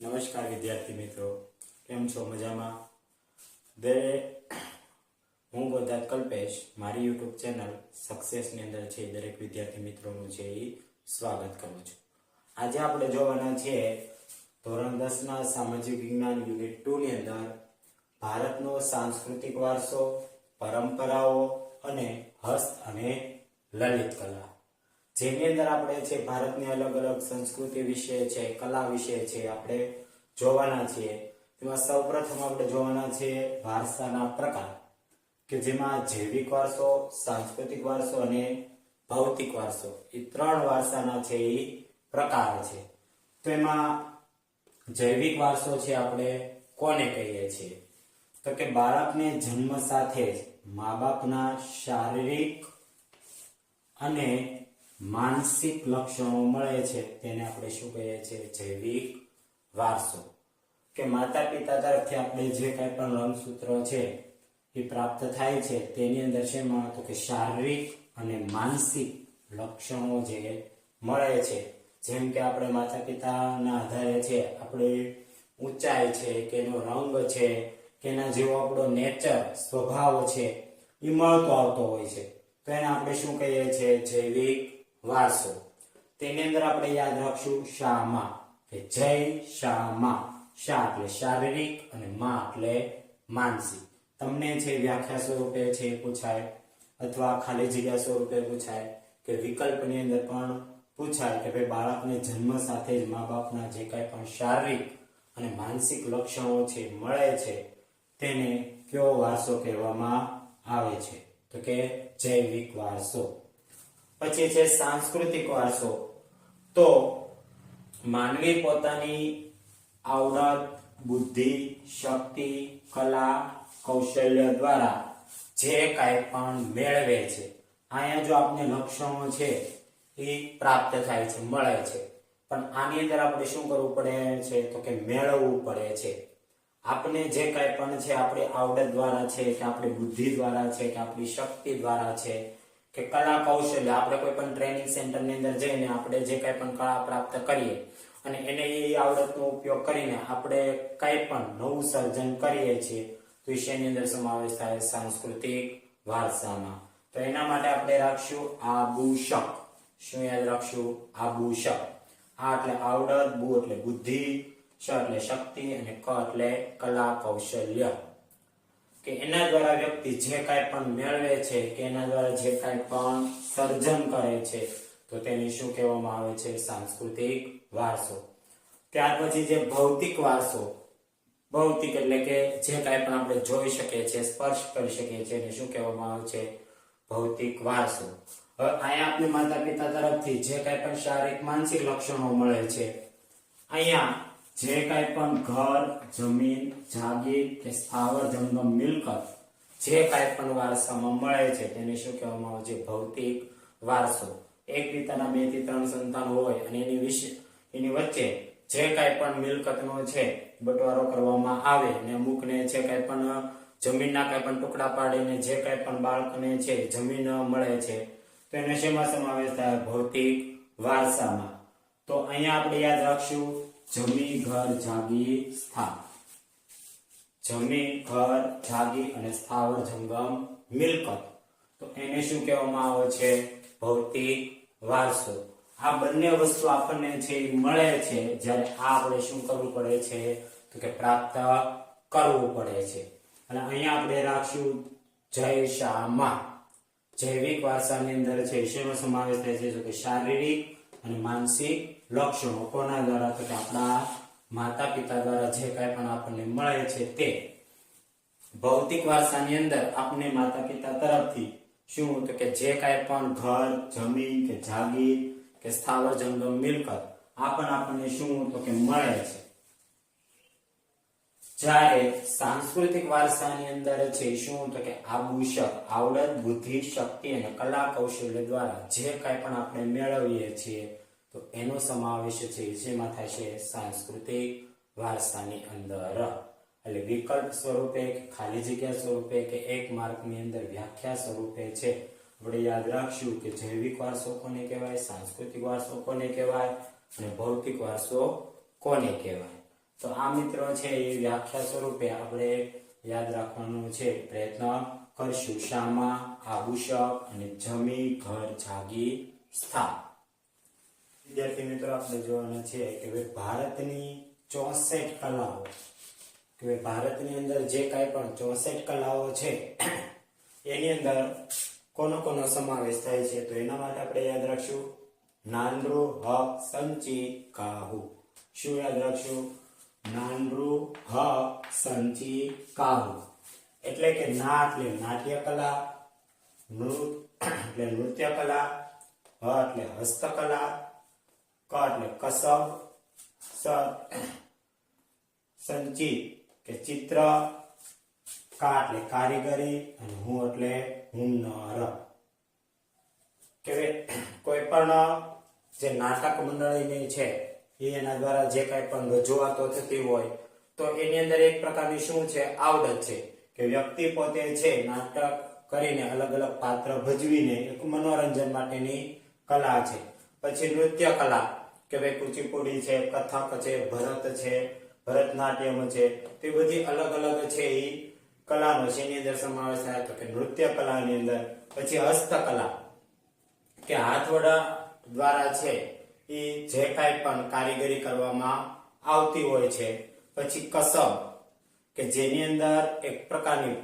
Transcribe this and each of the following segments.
નમસ્કાર વિદ્યાર્થી મિત્રો, કેમ છો મજામાં? દે, હું ગોદાત કલ્પેશ, મારી યુટ્યુબ ચેનલ સક્સેસની અંદર છે, દરેક વિદ્યાર્થી મિત્રોનું છે એ સ્વાગત કરું છું. આજે આપણે જોવાના છીએ ધોરણ દસના સામાજિક વિજ્ઞાન યુનિટ ટુની અંદર ભારતનો સાંસ્કૃતિક વારસો, પરંપરાઓ અને હસ્ત અને લલિત કલા. જેની અંદર આપણે છે ભારતની અલગ અલગ સંસ્કૃતિ વિશે છે, કલા વિશે છે, આપણે જોવાના છીએ. તેમાં સૌપ્રથમ આપણે જોવાના છીએ વારસાના પ્રકાર, કે જેમાં જૈવિક વારસો, સાંસ્કૃતિક વારસો અને ભૌતિક વારસો. એ ત્રણ વારસાના છે એ પ્રકાર છે. તો એમાં જૈવિક વારસો છે આપણે કોને કહીએ છીએ? તો કે બાળકને જન્મ સાથે જ મા બાપના શારીરિક અને માનસિક લક્ષણો મળે છે, તેને આપણે શું કહીએ છીએ? જૈવિક વારસો. કે માતા પિતા તરફથી આપણે જે કાંઈ પણ રંગસૂત્રો છે, એ પ્રાપ્ત થાય છે, તેની અંદર શેમાં તો કે શારીરિક અને માનસિક લક્ષણો જે મળે છે. જેમ કે આપણે માતા પિતાના આધારે છે, આપણે ઊંચાઈ છે, કે એનો રંગ છે, કે એના જેવો આપણો નેચર, સ્વભાવ છે, એ મળતો આવતો હોય છે. તો એને આપણે શું કહીએ છીએ? જૈવિક વારસો. તેની અંદર આપણે યાદ રાખશું શામાં, કે જય શામાં. શા એટલે શારીરિક અને મા એટલે માનસિક. તમને છે વ્યાખ્યા સ્વરૂપે છે પૂછાય, અથવા ખાલી જગ્યા સ્વરૂપે પૂછાય, કે વિકલ્પની અંદર પણ પૂછાય કે ભાઈ બાળકને જન્મ સાથે જ મા બાપના જે કાંઈ પણ શારીરિક અને માનસિક લક્ષણો છે, મળે છે, તેને કયો વારસો કહેવામાં આવે છે? તો કે જૈવિક વારસો. પછી છે સાંસ્કૃતિક વારસો. તો માનવી પોતાની આવડત, બુદ્ધિ, શક્તિ, કલા, કૌશલ્ય દ્વારા જે કાંઈ પણ મેળવે છે, અહીંયા જો આપને લક્ષણો છે એ પ્રાપ્ત થાય છે, મળે છે. પણ આની અંદર આપણે શું કરવું પડે છે? તો કે મેળવવું પડે છે. આપણે જે કાંઈ પણ છે, આપણી આવડત દ્વારા છે, કે આપણી બુદ્ધિ દ્વારા છે, કે આપણી શક્તિ દ્વારા છે કે કલા કૌશલ્ય આપણે કોઈ પણ ટ્રેનિંગ સેન્ટરની અંદર જઈને આપણે જે કાંઈ પણ કળા પ્રાપ્ત કરીએ અને એને એ આવડતનો ઉપયોગ કરીને આપણે કાંઈ પણ નવું સર્જન કરીએ છીએ, તો વિષયની અંદર સમાવેશ થાય સાંસ્કૃતિક વારસામાં. તો એના માટે આપણે રાખશું આભૂષક. શું યાદ રાખશું? આભૂષક. આ એટલે આવડત, બુ એટલે બુદ્ધિ, શ એટલે શક્તિ અને ક એટલે કલા કૌશલ્ય. કે એના દ્વારા વ્યક્તિ જે કાંઈ પણ મેળવે છે કે એના દ્વારા જે કાંઈ પણ સર્જન કરે છે, તો તેને શું કહેવામાં આવે છે? સાંસ્કૃતિક વારસો. ત્યાર પછી જે ભૌતિક વારસો, ભૌતિક એટલે કે જે કાંઈ પણ આપણે જોઈ શકીએ છીએ, સ્પર્શ કરી શકીએ છીએ, એને શું કહેવામાં આવે છે? ભૌતિક વારસો. હવે અહીંયા આપણે માતા પિતા તરફથી જે કાંઈ પણ શારીરિક, માનસિક લક્ષણો મળે છે, અહીંયા જે કાંઈ પણ ઘર, જમીન, જાગીર કે સ્થાવર જંગમ મિલકત જે કાંઈ પણ વારસામાં મળે છે, તેને શું કહેવામાં આવે છે? ભૌતિક વારસો. એક પિતાના બેથી ત્રણ સંતાન હોય અને એની વિશે, એની વચ્ચે જે કાંઈ પણ મિલકતનો છે, બટવારો કરવામાં આવે અને અમુકને જે કાંઈ પણ જમીનના કાંઈ પણ ટુકડા પાડીને જે કાંઈ પણ બાળકને છે, જમીન મળે છે, તો એને શેમાં સમાવેશ થાય? ભૌતિક વારસામાં. તો અહીંયા આપણે યાદ રાખશું જમી ઘર જાગી સ્થા. જમી ઘર જાગી અને સ્થાવર જંગમ મિલકત. તો એને શું કહેવામાં આવે છે? ભૌતિક વારસો. આ બંને વસ્તુ આપણને એ મળે છે, જ્યારે આ આપણે શું કરવું પડે છે? તો કે પ્રાપ્ત કરવું પડે છે. અને અહીંયા આપણે રાખશું જય શામાં જૈવિક વારસાની અંદર છે વિષયનો સમાવેશ થાય છે જો કે શારીરિક અને માનસિક લક્ષણો કોના દ્વારા તો આપણા માતા પિતા દ્વારા જે કાંઈ પણ આપણને મળે છે તે. ભૌતિક વારસાની અંદર આપને માતા પિતા તરફથી શું તો કે જે કાંઈ પણ ઘર, જમીન કે જાગીર કે સ્થાવર જંગમ મિલકત આ પણ આપણને શું તો કે મળે છે. જ્યારે સાંસ્કૃતિક વારસાની અંદર છે શું તો કે આભૂષક, આવડત, બુદ્ધિ, શક્તિ અને કલા કૌશલ્ય દ્વારા જે કાંઈ પણ આપણે મેળવીએ છીએ તો એનો સમાવેશ છે, જેમાં છે સાંસ્કૃતિક વારસાની અંદર. એટલે વિકલ્પ સ્વરૂપે, ખાલી જગ્યા સ્વરૂપે કે એક માર્કની અંદર વ્યાખ્યા સ્વરૂપે છે. આપણે યાદ રાખશું કે જૈવિક વારસો કોને કહેવાય, સાંસ્કૃતિક વારસો કોને કહેવાય, અને ભૌતિક વારસો કોને કહેવાય. તો આ મિત્રો છે એ વ્યાખ્યા સ્વરૂપે આપણે યાદ રાખવાનું છે પ્રયત્ન કરશું. શામાં, આભૂષક અને જમી, ઘર, જાગી સ્થા વિદ્યાર્થી મિત્રો આપણે જોવાના છે કે ભાઈ ભારતની ચોસઠ કલાઓ, કે ભાઈ ભારતની અંદર જે કાંઈ પણ ચોસઠ કલાઓ છે, એની અંદર કોનો કોનો સમાવેશ થાય છે, તો એના માટે આપણે યાદ રાખશું, નાનરૂ હ સંચી કાહુ. શું યાદ રાખશું? નાનરૂ હ સંચી કાહુ. એટલે કે ના એટલે નાટ્ય કલા નૃત્ય એટલે નૃત્ય કલા, હ એટલે હસ્તકલા ક એટલે કસબ સંચિત કે ચિત્ર કા એટલે કારીગરી અને હું એટલે હુનર કે કોઈ પણ જે નાટક મંડળીની છે એના દ્વારા જે કાંઈ પણ રજૂઆતો થતી હોય, તો એની અંદર એક પ્રકારની શું છે, આવડત છે કે વ્યક્તિ પોતે છે નાટક કરીને અલગ અલગ પાત્ર ભજવીને એક મનોરંજન માટેની કલા છે. પછી નૃત્ય કલા. કે ભાઈ કુચીપુડી છે, કથક છે, ભરત છે, ભરતનાટ્યમ છે, તે બધી અલગ અલગ છે એ કલાનો. શેની અંદર સમાવેશ થાય તો કે નૃત્ય કલાની અંદર, પછી હસ્તકલા. કે હાથવડા દ્વારા છે એ જે કાંઈ પણ કારીગરી કરવામાં આવતી હોય છે. પછી કસબ, કે જેની અંદર એક પ્રકારની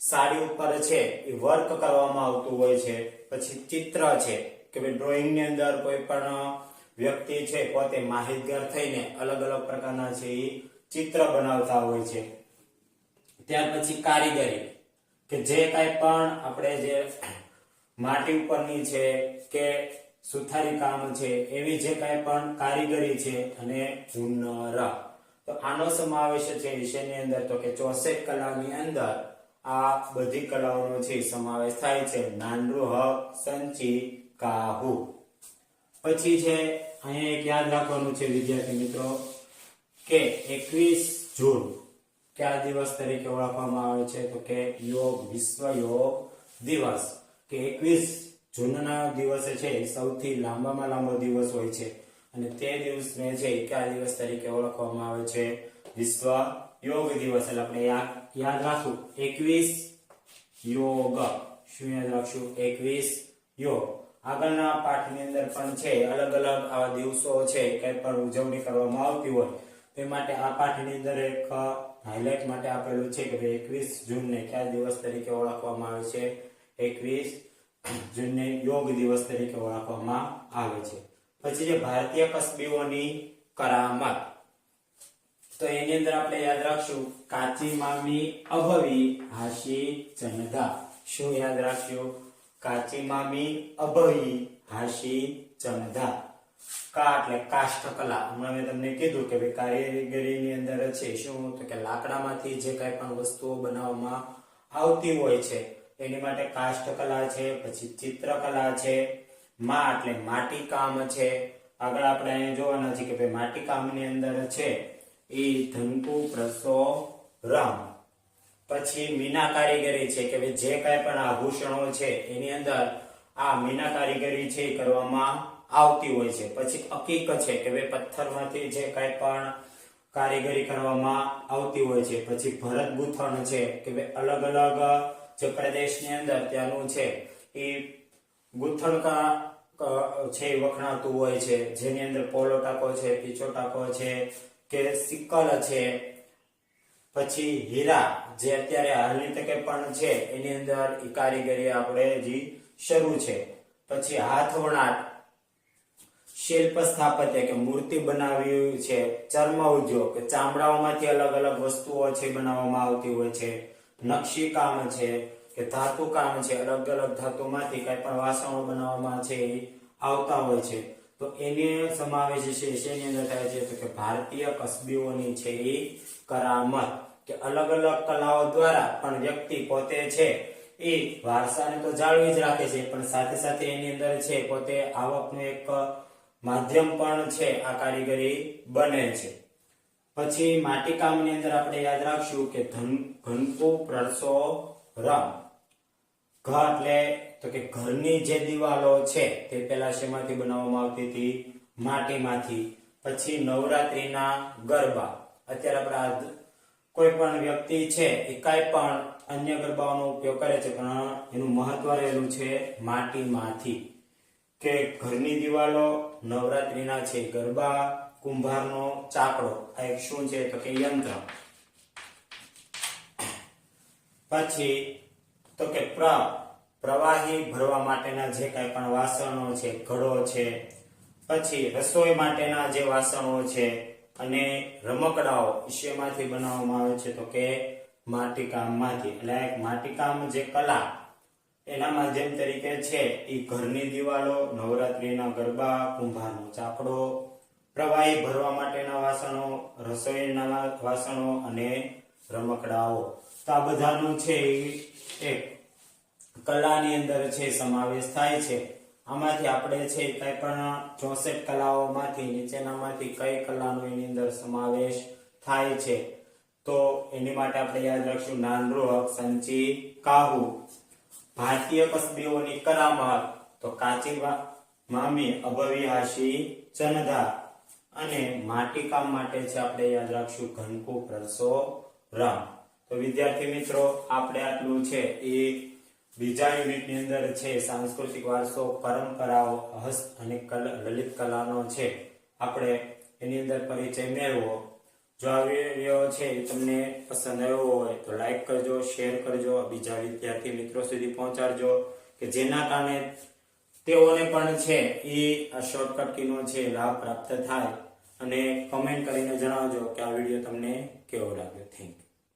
સાડી ઉપર છે એ વર્ક કરવામાં આવતું હોય છે. પછી ચિત્ર છે, કે ભાઈ ડ્રોઈંગની અંદર કોઈ પણ વ્યક્તિ છે, પોતે માહિતગાર થઈને અલગ અલગ પ્રકારના છે એ ચિત્ર બનાવતા હોય છે. ત્યાર પછી કારીગરી, કે જે કાંઈ પણ આપણે જે માટી ઉપરની છે કે સુથારી કામ છે, એવી જે કાંઈ પણ કારીગરી છે અને હુનર તો આનો સમાવેશ છે વિષયની અંદર, તો કે ચોસઠ કલાની અંદર આ બધી કલાઓનો છે સમાવેશ થાય છે. નાનડુ હ સંચી, કાહુ. પછી છે, અહીંયા એક યાદ રાખવાનું છે વિદ્યાર્થી મિત્રો, કે એકવીસ જૂન કયા દિવસ તરીકે ઓળખવામાં આવે છે? તો કે યોગ, વિશ્વ યોગ દિવસ. કે એકવીસ જૂનના દિવસે છે સૌથી લાંબામાં લાંબો દિવસ હોય છે. અને તે દિવસને છે કયા દિવસ તરીકે ઓળખવામાં આવે છે? વિશ્વ યોગ દિવસ. એટલે આપણે યાદ રાખવું એકવીસ યોગ. શું યાદ રાખશું? એકવીસ યોગ. આગળના પાઠની અંદર પણ છે, અલગ અલગ આવા દિવસો છે કે પણ ઉજવણી કરવામાં આવતી હોય, તે માટે આ પાઠની અંદર એક હાઇલાઇટ માટે આપેલું છે કે ભાઈ એકવીસ જૂનને કયા દિવસ તરીકે ઓળખવામાં આવે છે? એકવીસ જૂનને યોગ દિવસ તરીકે ઓળખવામાં આવે છે. પછી જે ભારતીય કસબીઓની કરામત, તો એની અંદર આપણે યાદ રાખશું, કાચી મામી અભવી હાશી જનતા. શું યાદ રાખ્યું કાચી મામી, અભયી હાશી ચનદા કા એટલે કાષ્ઠકલા હમણાં મેં તમને કીધું કે ભાઈ કારીગરીની અંદર છે. શું? તો કે લાકડામાંથી જે કાંઈ પણ વસ્તુઓ બનાવવામાં આવતી હોય છે, એની માટે કાષ્ઠકલા છે, પછી ચિત્રકલા છે, મા એટલે માટીકામ છે. આગળ આપણે અહીંયા જોવાના છે કે ભાઈ માટી કામની અંદર છે એ ધનકુ પ્રસો રમ પછી મીના કારીગરી છે કે જે કાંઈ પણ આભૂષણો છે એની અંદર આ મીના કારીગરી છે કરવામાં આવતી હોય છે. પછી અકીક છે કે ભાઈ પથ્થરમાંથી જે કાંઈ પણ કારીગરી કરવામાં આવતી હોય છે. પછી ભરત ગૂંથણ છે કે ભાઈ અલગ અલગ જે પ્રદેશની અંદર ત્યાંનું છે એ ગૂંથણ છે વખણાતું હોય છે. જેની અંદર પોલો ટાંકો છે, પીછો ટાંકો છે, કે સિક્કલ છે, પછી હીરા જે અત્યારે હાલની તકે પણ છે, એની અંદર એ કારીગરી આપણે હજી શરૂ છે. પછી હાથ વણાટ, શિલ્પ સ્થાપત્ય કે મૂર્તિ બનાવી છે, ચર્મ ઉદ્યોગ, કે ચામડાઓમાંથી અલગ અલગ વસ્તુઓ છે બનાવવામાં આવતી હોય છે, નકશી કામ છે, કે ધાતુ કામ છે, અલગ અલગ ધાતુમાંથી કઈ પણ વાસણો બનાવવામાં છે એ આવતા હોય છે. તો એને સમાવેશ છે શેની અંદર થાય છે તો કે ભારતીય કસબીઓની છે એ કરામત. કે અલગ અલગ કલાઓ દ્વારા પણ વ્યક્તિ પોતે છે, એ વારસાને તો જાળવી જ રાખે છે, પણ સાથે સાથે એની અંદર છે, પોતે આવકનું એક માધ્યમ પણ છે, આ કારીગરી બને છે. પછી માટીકામની અંદર આપણે યાદ રાખશું કે ઘનકુ પ્રસો રમ. ઘર એટલે તો કે ઘરની જે દિવાલો છે, તે પેલા શેમાંથી બનાવવામાં આવતી હતી? માટીમાંથી. પછી નવરાત્રીના ગરબા. અત્યારે આપણે કોઈ પણ વ્યક્તિ છે એ કાંઈ પણ અન્ય ગરબાઓનો ઉપયોગ કરે છે, પણ એનું મહત્વ રહેલું છે માટીમાંથી. કે ઘરની દિવાલો નવરાત્રીના છે, ગરબા, કુંભારનો ચાકડો, આ એક શું છે તો કે યંત્ર. પછી તો કે પ્ર પ્રવાહી ભરવા માટેના જે કાંઈ પણ વાસણો છે, ઘડો છે, પછી રસોઈ માટેના જે વાસણો છે અને રમકડાઓ શેમાંથી બનાવવામાં આવે છે તો કે માટીકામમાંથી. એટલે માટીકામ જે કલા એના માધ્યમ તરીકે છે, એ ઘરની દિવાલો, નવરાત્રિના ગરબા, કુંભારનો ચાકડો, પ્રવાહી ભરવા માટેના વાસણો, રસોઈના વાસણો અને રમકડાઓ. તો આ બધાનું છે એ એક કલાની અંદર છે, સમાવેશ થાય છે. આમાંથી આપણે છે કઈ પણ ચોસઠ કલાઓમાંથી નીચેનામાંથી કઈ કલાનો એની અંદર સમાવેશ થાય છે. તો એની માટે આપણે યાદ રાખશું નાનરોહક સંચી કાહુ. ભારતીય કસબીઓની કરામત તો કાચી મામી અભવિહાસી ચંદા અને માટીકામ માટે છે આપણે યાદ રાખશું ઘનકુ પ્રસો રમ. તો વિદ્યાર્થી મિત્રો, આપણે આટલું છે. એ બીજા યુનિટની અંદર છે સાંસ્કૃતિક વારસો, પરંપરાઓ, હસ્ત અને લલિત કલાનો છે. આપણે એની અંદર પરિચય મેળવો. જો આ વીડિયો છે એ તમને પસંદ આવ્યો હોય તો લાઈક કરજો શેર કરજો, બીજા વિદ્યાર્થી મિત્રો સુધી પહોંચાડજો, કે જેના કારણે તેઓને પણ છે એ આ શોર્ટકટ કીનો છે લાભ પ્રાપ્ત થાય. અને કમેન્ટ કરીને જણાવજો કે આ વીડિયો તમને કેવો લાગ્યો? Thank you